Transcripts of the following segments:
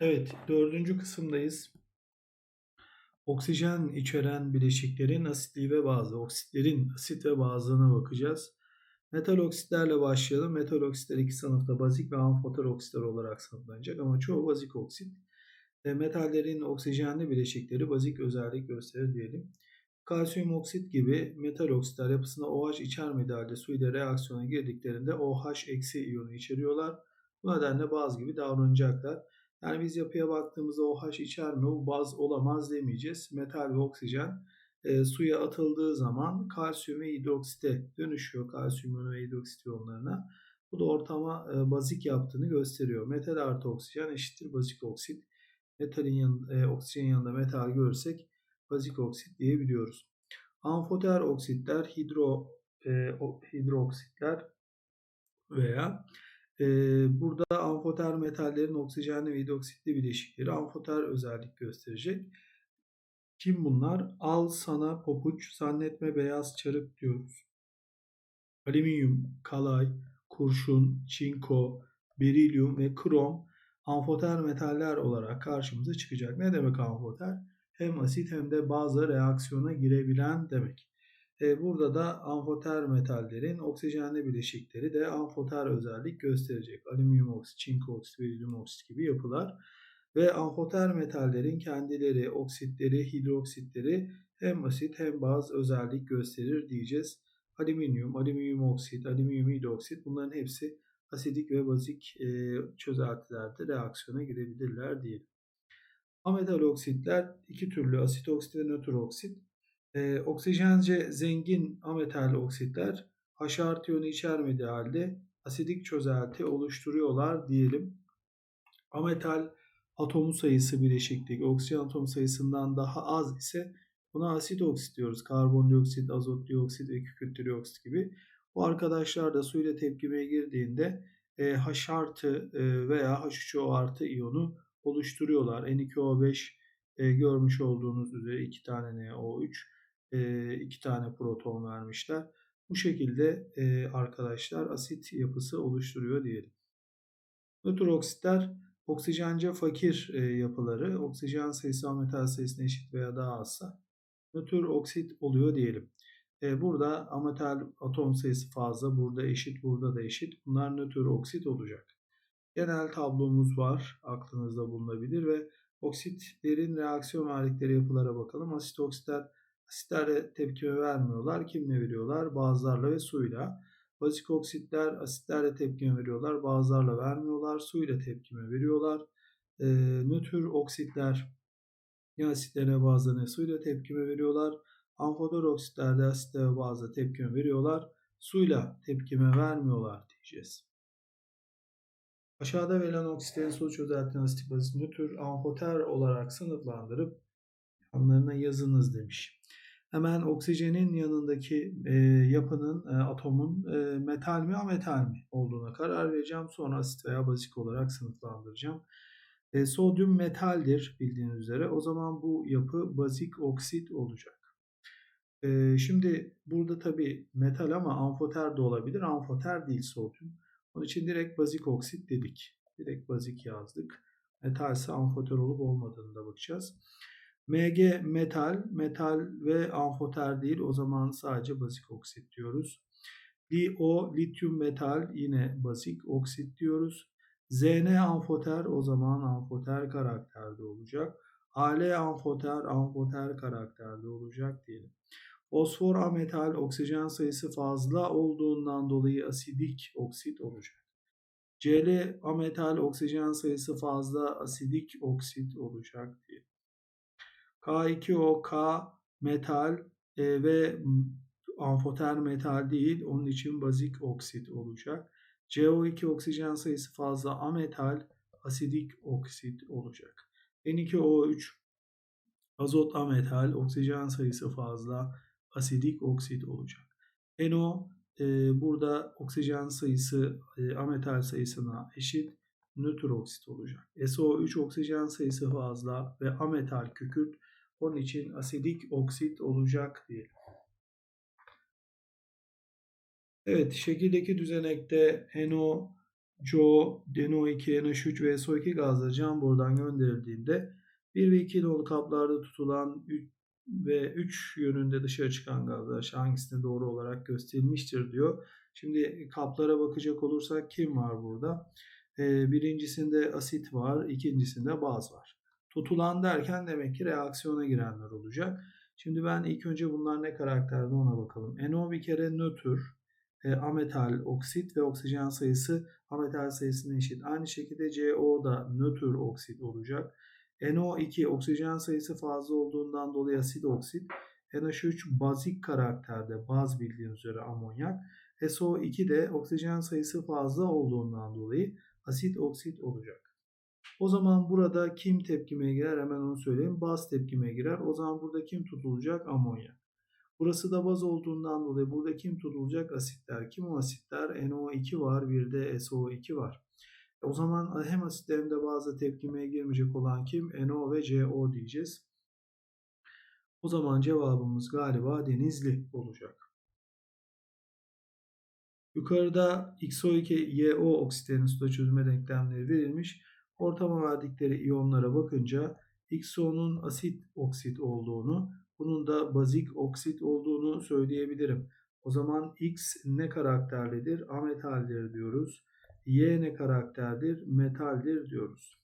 Evet, dördüncü kısımdayız. Oksijen içeren bileşiklerin asitliği ve bazı, oksitlerin asit ve bazlığına bakacağız. Metal oksitlerle başlayalım. Metal oksitler iki sınıfta bazik ve amfoter oksitler olarak sınıflanacak ama çoğu bazik oksit. E, metallerin oksijenli bileşikleri bazik özellik gösterir diyelim. Kalsiyum oksit gibi metal oksitler yapısında OH içermediği halde su ile reaksiyona girdiklerinde OH eksi iyonu içeriyorlar. Bu nedenle baz gibi davranacaklar. Yani biz yapıya baktığımızda OH içermiyor, bu baz olamaz demeyeceğiz. Metal ve oksijen e, suya atıldığı zaman kalsiyum ve hidroksite dönüşüyor. Kalsiyum ve hidroksit iyonlarına. Bu da ortama e, bazik yaptığını gösteriyor. Metal artı oksijen eşittir bazik oksit. Metalin yan, e, oksijenin yanında metal görürsek bazik oksit diyebiliyoruz. Amfoter oksitler, hidro e, hidroksitler veya burada amfoter metallerin oksijenli ve hidroksitli bileşikleri amfoter özellik gösterecek. Kim bunlar? Al sana papuç, zannetme beyaz çarık diyoruz. Alüminyum, kalay, kurşun, çinko, berilyum ve krom amfoter metaller olarak karşımıza çıkacak. Ne demek amfoter? Hem asit hem de bazı reaksiyona girebilen demek. E, burada da amfoter metallerin oksijenli bileşikleri de amfoter özellik gösterecek. Alüminyum oksit, çinko oksit, berilyum oksit gibi yapılar. Ve amfoter metallerin kendileri, oksitleri, hidroksitleri hem asit hem baz özellik gösterir diyeceğiz. Alüminyum, alüminyum oksit, alüminyum hidroksit bunların hepsi asidik ve bazik e, çözeltilerde reaksiyona girebilirler diyelim. Ametal oksitler iki türlü asit oksit ve nötr oksit. E, oksijence zengin ametal oksitler H artı iyonu içermediği halde asidik çözelti oluşturuyorlar diyelim. Ametal atomu sayısı bileşiklik oksijen atom sayısından daha az ise buna asit oksit diyoruz. Karbondioksit, azot dioksit ve kükürt dioksit gibi. Bu arkadaşlar da suyla tepkimeye girdiğinde e, H artı e, veya H3O artı iyonu oluşturuyorlar. N2O5 e, görmüş olduğunuz üzere 2 tane NO3, e, 2 tane proton vermişler. Bu şekilde arkadaşlar asit yapısı oluşturuyor diyelim. Nötr oksitler oksijence fakir yapıları. Oksijen sayısı metal sayısına eşit veya daha azsa nötr oksit oluyor diyelim. Burada ametal atom sayısı fazla, burada eşit, burada da eşit. Bunlar nötr oksit olacak. Genel tablomuz var, aklınızda bulunabilir ve oksitlerin reaksiyon verdikleri yapılara bakalım. Asit oksitler asitlerle tepkime vermiyorlar. Kimle veriyorlar? Bazılarla ve suyla. Bazik oksitler asitlerle tepkime veriyorlar. Bazılarla vermiyorlar. Suyla tepkime veriyorlar. E, nötr oksitler ya asitlerine bazılarına suyla tepkime veriyorlar. Amfoter oksitlerde asitle ve bazı tepkime veriyorlar. Suyla tepkime vermiyorlar diyeceğiz. Aşağıda verilen oksitlerin sonuç çözeltilen asitik basit nötr amfoter olarak sınıflandırıp yanlarına yazınız demiş. Hemen oksijenin yanındaki e, yapının, e, atomun e, metal mi ametal mi olduğuna karar vereceğim. Sonra asit veya bazik olarak sınıflandıracağım. E, sodyum metaldir bildiğiniz üzere. O zaman bu yapı bazik oksit olacak. E, şimdi burada tabi metal ama amfoter de olabilir. Amfoter değil sodyum. Onun için direkt bazik oksit dedik. Direkt bazik yazdık. Metalse amfoter olup olmadığını da bakacağız. Mg metal, metal ve amfoter değil. O zaman sadece bazik oksit diyoruz. Li-O lityum metal yine bazik oksit diyoruz. Zn amfoter o zaman amfoter karakterde olacak. Al amfoter amfoter karakterde olacak diyelim. Fosfor ametal oksijen sayısı fazla olduğundan dolayı asidik oksit olacak. Cl ametal oksijen sayısı fazla asidik oksit olacak diye. K2O K metal e, ve amfoter metal değil onun için bazik oksit olacak. CO2 oksijen sayısı fazla ametal asidik oksit olacak. N2O3 azot ametal oksijen sayısı fazla asidik oksit olacak. NO e, burada oksijen sayısı e, ametal sayısına eşit nötr oksit olacak. SO3 oksijen sayısı fazla ve ametal kükürt onun için asidik oksit olacak diyelim. Evet şekildeki düzenekte NO CO, NO2, NH3 ve SO2 gazları cam borudan gönderildiğinde 1 ve 2 dolu kaplarda tutulan ve 3 yönünde dışarı çıkan gazlar hangisine doğru olarak gösterilmiştir diyor. Şimdi kaplara bakacak olursak kim var burada? Ee, birincisinde asit var, ikincisinde baz var. Tutulan derken demek ki reaksiyona girenler olacak. Şimdi ben ilk önce bunlar ne karakterde ona bakalım. NO bir kere nötr, e, ametal oksit ve oksijen sayısı ametal sayısına eşit. Aynı şekilde CO da nötr oksit olacak. NO2 oksijen sayısı fazla olduğundan dolayı asit oksit. NH3 bazik karakterde baz bildiğiniz üzere amonyak. SO2 de oksijen sayısı fazla olduğundan dolayı asit oksit olacak. O zaman burada kim tepkime girer hemen onu söyleyeyim. Baz tepkime girer. O zaman burada kim tutulacak? Amonyak. Burası da baz olduğundan dolayı burada kim tutulacak? Asitler. Kim o asitler? NO2 var bir de SO2 var. O zaman hem asitte hem de bazı tepkimeye girmeyecek olan kim? NO ve CO diyeceğiz. O zaman cevabımız galiba denizli olacak. Yukarıda XO2YO oksitlerin suda çözülme denklemleri verilmiş. Ortama verdikleri iyonlara bakınca XO'nun asit oksit olduğunu, bunun da bazik oksit olduğunu söyleyebilirim. O zaman X ne karakterlidir? Ametaldir diyoruz. Y ne karakterdir? Metaldir diyoruz.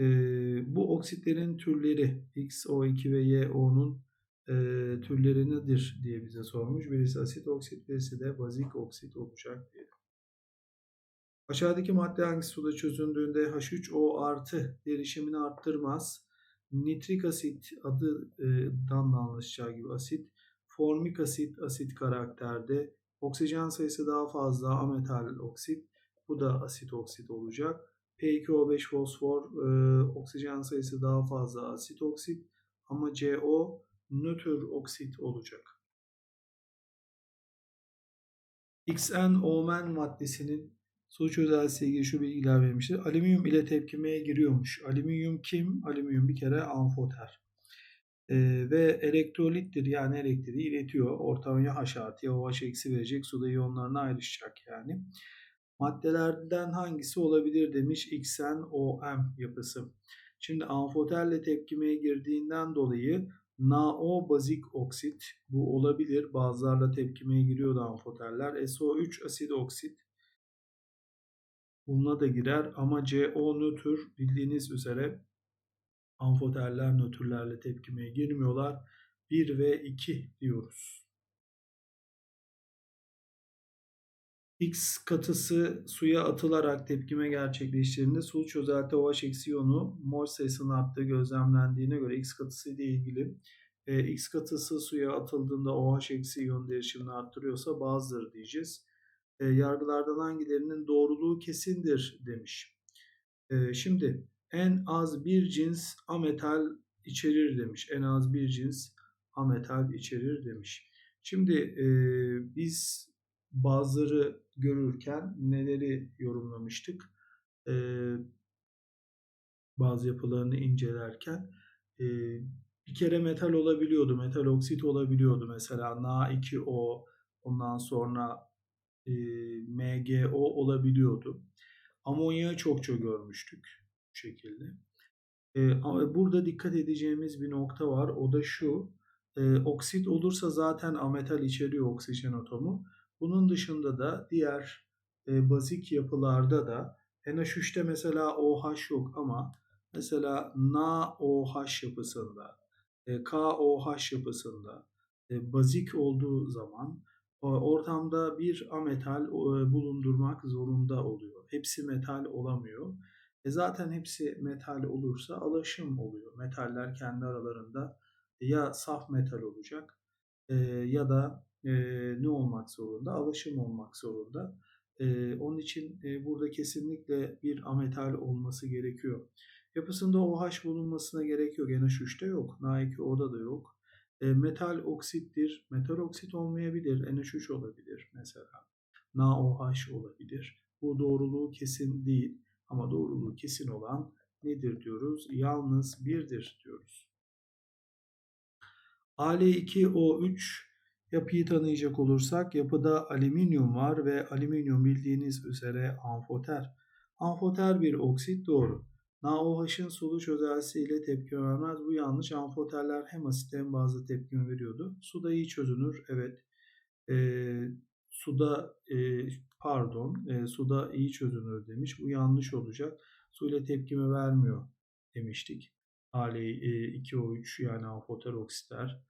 Ee, bu oksitlerin türleri XO2 ve YO'nun e, türleri nedir diye bize sormuş. Birisi asit oksit, birisi de bazik oksit olacak diye. Aşağıdaki madde hangisi suda çözündüğünde H3O artı derişimini arttırmaz. Nitrik asit adından da anlaşılacağı gibi asit. Formik asit asit karakterde. Oksijen sayısı daha fazla ametal oksit. Bu da asit oksit olacak. P2O5 fosfor e, oksijen sayısı daha fazla asit oksit. Ama CO nötr oksit olacak. XN-Omen maddesinin sonuç özelliğiyle ilgili şu bilgiler vermiştir. Alüminyum ile tepkimeye giriyormuş. Alüminyum kim? Alüminyum bir kere amfoter. Ee, ve elektrolittir yani elektriği iletiyor. Ortamaya H artı ya OH eksi verecek. Suda iyonlarına ayrışacak yani. Maddelerden hangisi olabilir demiş XNOM yapısı. Şimdi amfoterle tepkimeye girdiğinden dolayı NaO bazik oksit bu olabilir. Bazılarla tepkimeye giriyordu amfoterler. SO3 asit oksit bununla da girer ama CO nötr bildiğiniz üzere amfoterler nötrlerle tepkimeye girmiyorlar. 1 ve 2 diyoruz. X katısı suya atılarak tepkime gerçekleştiğinde sulu çözelti OH eksi iyonu mol sayısının arttığı gözlemlendiğine göre X katısı ile ilgili e, X katısı suya atıldığında OH eksi iyon değişimini arttırıyorsa bazıları diyeceğiz. E, yargılardan hangilerinin doğruluğu kesindir demiş. E, şimdi en az bir cins ametal içerir demiş. En az bir cins ametal içerir demiş. Şimdi e, biz bazıları görürken neleri yorumlamıştık? E, bazı yapılarını incelerken e, bir kere metal olabiliyordu. Metal oksit olabiliyordu. Mesela Na2O ondan sonra e, MgO olabiliyordu. Amonyağı çokça görmüştük bu şekilde. E, ama burada dikkat edeceğimiz bir nokta var. O da şu. E, oksit olursa zaten ametal içeriyor oksijen atomu. Bunun dışında da diğer e, bazik yapılarda da NH3'te mesela OH yok ama mesela NaOH yapısında, e, KOH yapısında e, bazik olduğu zaman ortamda bir ametal e, bulundurmak zorunda oluyor. Hepsi metal olamıyor. E zaten hepsi metal olursa alaşım oluyor. Metaller kendi aralarında ya saf metal olacak e, ya da e, ne olmak zorunda? Alaşım olmak zorunda. Onun için burada kesinlikle bir ametal olması gerekiyor. Yapısında OH bulunmasına gerek yok. NH3'te yok. Na2O'da da yok. E, metal oksittir. Metal oksit olmayabilir. NH3 olabilir mesela. NaOH olabilir. Bu doğruluğu kesin değil. Ama doğruluğu kesin olan nedir diyoruz? Yalnız birdir diyoruz. Al2O3 Yapıyı tanıyacak olursak yapıda alüminyum var ve alüminyum bildiğiniz üzere amfoter. Amfoter bir oksit doğru. NaOH'ın sulu çözeltisiyle tepki vermez. Bu yanlış. Amfoterler hem asit hem bazı tepkime veriyordu. Suda iyi çözünür. Evet. E, suda e, pardon e, suda iyi çözünür demiş. Bu yanlış olacak. Su ile tepkime vermiyor demiştik. Ali2O3 yani amfoter oksitler.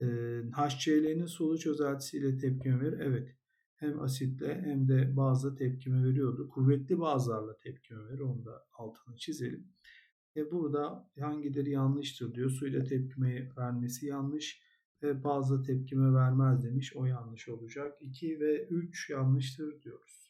E, HCl'nin sulu çözeltisiyle tepkime verir. Evet. Hem asitle hem de bazla tepkime veriyordu. Kuvvetli bazlarla tepkime verir. Onu da altını çizelim. E burada hangileri yanlıştır diyor. Suyla tepkime vermesi yanlış ve bazı tepkime vermez demiş. O yanlış olacak. 2 ve 3 yanlıştır diyoruz.